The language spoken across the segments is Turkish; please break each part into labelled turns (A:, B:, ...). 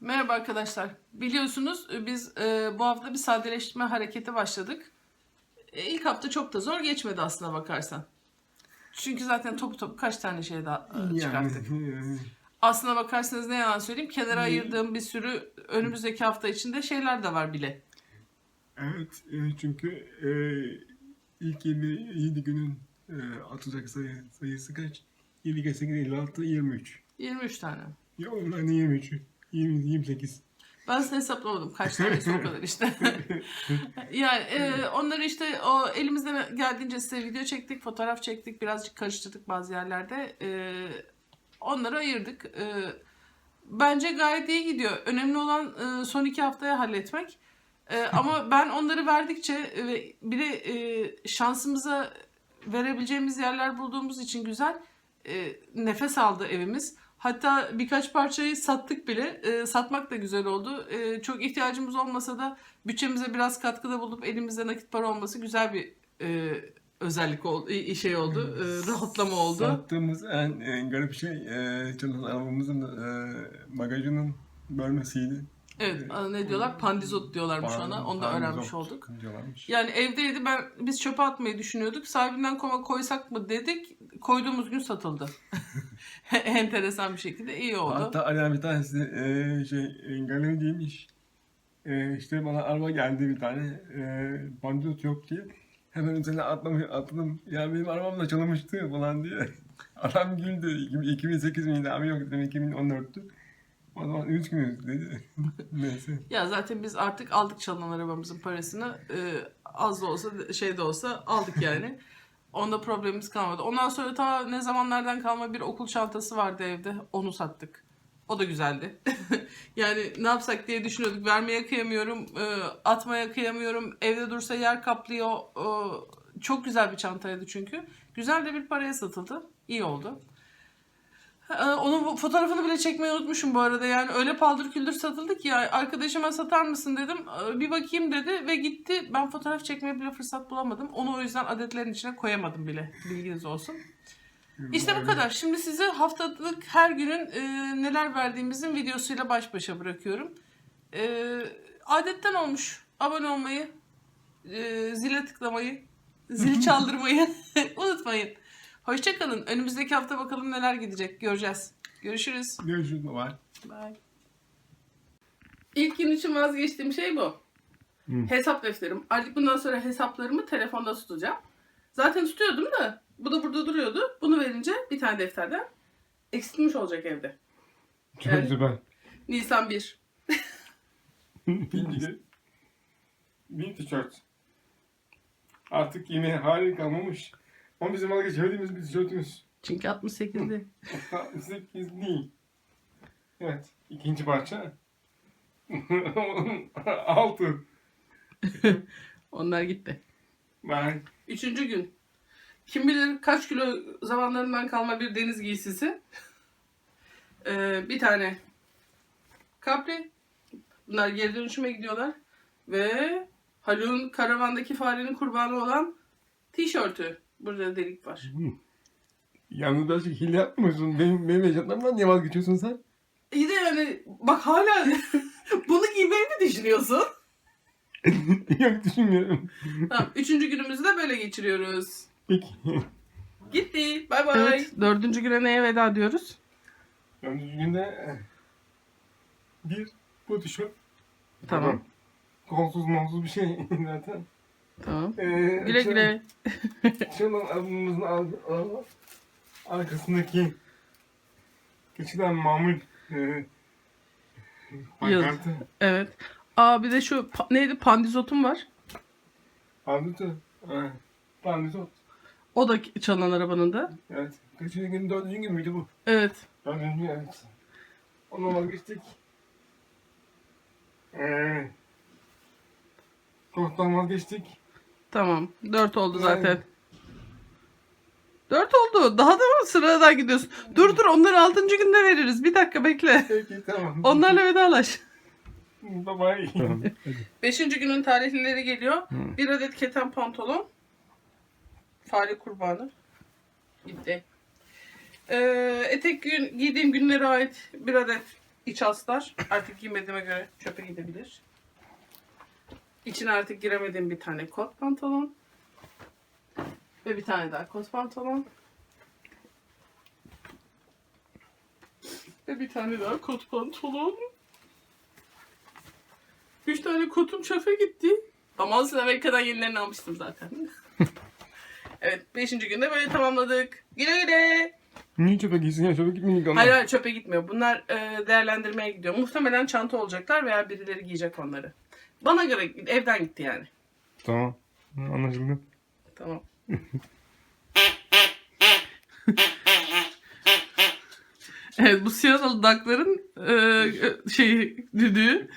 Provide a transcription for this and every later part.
A: Merhaba arkadaşlar. Biliyorsunuz e, biz e, bu hafta bir sadeleştirme hareketi başladık. E, ilk hafta çok da zor geçmedi aslına bakarsan. Çünkü zaten topu topu kaç tane şey daha e, çıkarttık. Aslına bakarsanız ne yalan söyleyeyim kenara ayırdığım bir sürü önümüzdeki hafta içinde şeyler de var bile.
B: evet çünkü e, ilk 27 günün e, atacak sayı, sayısı kaç? 7 kez 8, 56, 23.
A: 23 tane.
B: Ya onlar ne 23? 20, 28.
A: Ben size hesaplamadım kaç tanesi o kadar işte. yani e, onları işte o elimizden geldiğince size video çektik, fotoğraf çektik, birazcık karıştırdık bazı yerlerde. E, onları ayırdık. E, bence gayet iyi gidiyor. Önemli olan e, son iki haftaya halletmek. E, ama ben onları verdikçe ve bir de e, şansımıza verebileceğimiz yerler bulduğumuz için güzel e, nefes aldı evimiz. Hatta birkaç parçayı sattık bile. E, satmak da güzel oldu. E, çok ihtiyacımız olmasa da bütçemize biraz katkıda bulup elimizde nakit para olması güzel bir e, özellik oldu, şey oldu. E, rahatlama oldu.
B: Sattığımız en, en garip şey e, çalışan arabamızın e, bagajının bölmesiydi.
A: Evet, ne diyorlar? Pandizot diyorlarmış
B: Pan-
A: ona. Onu da öğrenmiş olduk.
B: diyorlarmış.
A: Yani evdeydi ben biz çöpe atmayı düşünüyorduk. Sahibinden koma koysak mı dedik. Koyduğumuz gün satıldı. Enteresan bir şekilde iyi oldu.
B: Hatta arayan bir tanesi e, şey e, galerideymiş. E, işte bana araba geldi bir tane. E, bandot yok diye. Hemen üzerine atlamış, atladım. Ya benim arabam da çalınmıştı falan diye. Adam güldü. 2008 miydi? Abi yok dedim 2014'tü. O zaman üzgünüz dedi. Neyse.
A: Ya zaten biz artık aldık çalınan arabamızın parasını. Ee, az da olsa şey de olsa aldık yani. Onda problemimiz kalmadı. Ondan sonra ta ne zamanlardan kalma bir okul çantası vardı evde. Onu sattık. O da güzeldi. yani ne yapsak diye düşünüyorduk. Vermeye kıyamıyorum, e, atmaya kıyamıyorum. Evde dursa yer kaplıyor. E, çok güzel bir çantaydı çünkü. Güzel de bir paraya satıldı. İyi oldu. Ee, Onun fotoğrafını bile çekmeyi unutmuşum bu arada. Yani öyle paldır küldür satıldı ki ya arkadaşıma satar mısın dedim. Ee, Bir bakayım dedi ve gitti. Ben fotoğraf çekmeye bile fırsat bulamadım. Onu o yüzden adetlerin içine koyamadım bile. Bilginiz olsun. İşte bu kadar. Şimdi sizi haftalık her günün e, neler verdiğimizin videosuyla baş başa bırakıyorum. E, adetten olmuş. Abone olmayı, e, zile tıklamayı, zil çaldırmayı unutmayın. Hoşçakalın. Önümüzdeki hafta bakalım neler gidecek. Göreceğiz. Görüşürüz.
B: Görüşürüz. Bye.
A: Bye. İlk gün için vazgeçtiğim şey bu.
B: Hı.
A: Hesap defterim. Artık bundan sonra hesaplarımı telefonda tutacağım. Zaten tutuyordum da bu da burada duruyordu. Bunu verince bir tane defterden eksiltmiş olacak evde.
B: Çok
A: Evet.
B: süper.
A: Nisan 1.
B: İkinci gün. Bir tişört. Artık yemeğe hali kalmamış. Ama bizim vazgeçemediğimiz bir tişörtümüz.
A: Çünkü 68'di.
B: 68 değil. Evet. ikinci parça. Altı.
A: Onlar gitti.
B: Ben
A: Üçüncü gün. Kim bilir kaç kilo zamanlarından kalma bir deniz giysisi. Ee, bir tane kapri. Bunlar geri dönüşüme gidiyorlar. Ve Haluk'un karavandaki farenin kurbanı olan tişörtü. Burada delik var.
B: yalnız birazcık hile yapmıyorsun. Benim, benim yaşantımdan niye vazgeçiyorsun sen?
A: İyi de yani bak hala bunu giymeyi mi düşünüyorsun?
B: Yok düşünmüyorum.
A: Tamam, üçüncü günümüzü de böyle geçiriyoruz.
B: Peki.
A: Gitti. Bay bay. Evet, dördüncü güne neye veda diyoruz?
B: Dördüncü günde eh, bir bu tişört.
A: Tamam.
B: Kolsuz monsuz bir şey zaten.
A: Tamam.
B: Ee,
A: Güle güle.
B: Şunun albümümüzün al- al- arkasındaki geçiden mamul e, pankartı.
A: Evet. Aa bir de şu pa- neydi pandizotum var.
B: Evet. Pandütü.
A: O da çalınan arabanın da.
B: Evet. Kaçıncı gün? Dördüncü gün müydü bu?
A: Evet.
B: Dördüncü evet. Ondan vazgeçtik. Ee, Korktan vazgeçtik.
A: Tamam. Dört oldu
B: Yani-
A: zaten. Dört oldu. Daha da mı sıradan gidiyorsun? Dur dur onları altıncı günde veririz. Bir dakika bekle.
B: Peki tamam.
A: Onlarla vedalaş.
B: Bye bye.
A: Beşinci günün tarihlileri geliyor. Bir adet keten pantolon. Fare kurbanı. Gitti. Ee, etek gün, giydiğim günlere ait bir adet iç astar artık giymediğime göre çöpe gidebilir. İçine artık giremediğim bir tane kot pantolon. Ve bir tane daha kot pantolon. Ve bir tane daha kot pantolon. Üç tane kotum çöpe gitti. Ama olsun Amerika'dan yenilerini almıştım zaten. evet, beşinci günde böyle tamamladık. Güle güle.
B: Niye çöpe gitsin ya? Çöpe gitmeyecek onlar.
A: Hayır hayır çöpe gitmiyor. Bunlar e, değerlendirmeye gidiyor. Muhtemelen çanta olacaklar veya birileri giyecek onları. Bana göre evden gitti yani.
B: Tamam. Anlaşıldı.
A: Tamam. evet bu siyah dudakların e, şey düdüğü.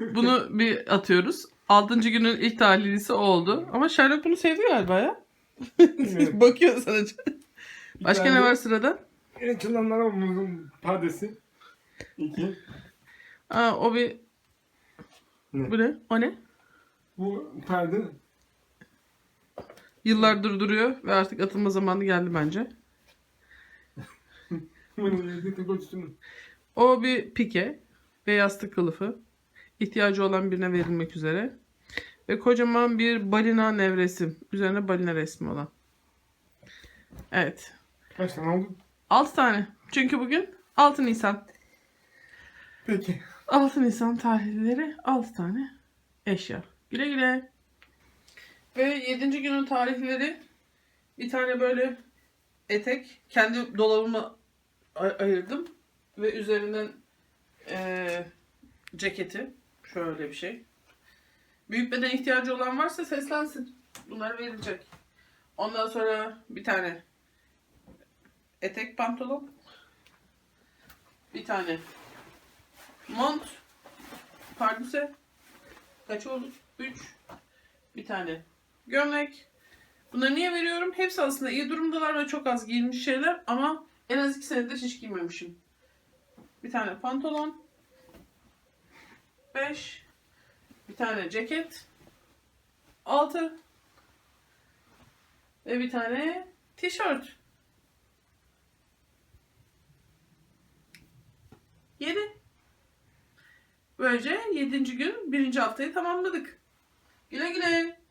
A: Bunu bir atıyoruz. Altıncı günün ilk tahlilisi o oldu. Ama Sherlock bunu sevdi galiba ya.
B: Evet.
A: Bakıyor sana. Başka ne var sırada?
B: En çalanlar omuzun perdesi. İki.
A: Aa, o bir...
B: Ne?
A: Bu ne? O ne?
B: Bu perde.
A: Yıllardır duruyor ve artık atılma zamanı geldi bence. O bir pike ve yastık kılıfı. İhtiyacı olan birine verilmek üzere. Ve kocaman bir balina nevresim. Üzerine balina resmi olan. Evet.
B: Kaç tane oldu?
A: 6 tane. Çünkü bugün 6 Nisan.
B: Peki.
A: 6 Nisan tarihleri 6 tane eşya. Güle güle. Ve 7. günün tarihleri bir tane böyle etek. Kendi dolabıma ay- ayırdım. Ve üzerinden eee, ceketi. Şöyle bir şey. Büyük beden ihtiyacı olan varsa seslensin. Bunlar verilecek. Ondan sonra bir tane etek pantolon. Bir tane mont. Pardüse. Kaç oldu? 3. Bir tane gömlek. Bunları niye veriyorum? Hepsi aslında iyi durumdalar ve çok az giyilmiş şeyler ama en az 2 senedir hiç giymemişim. Bir tane pantolon. 5. Bir tane ceket. 6. Ve bir tane tişört. 7. Böylece 7. gün 1. haftayı tamamladık. Güle güle.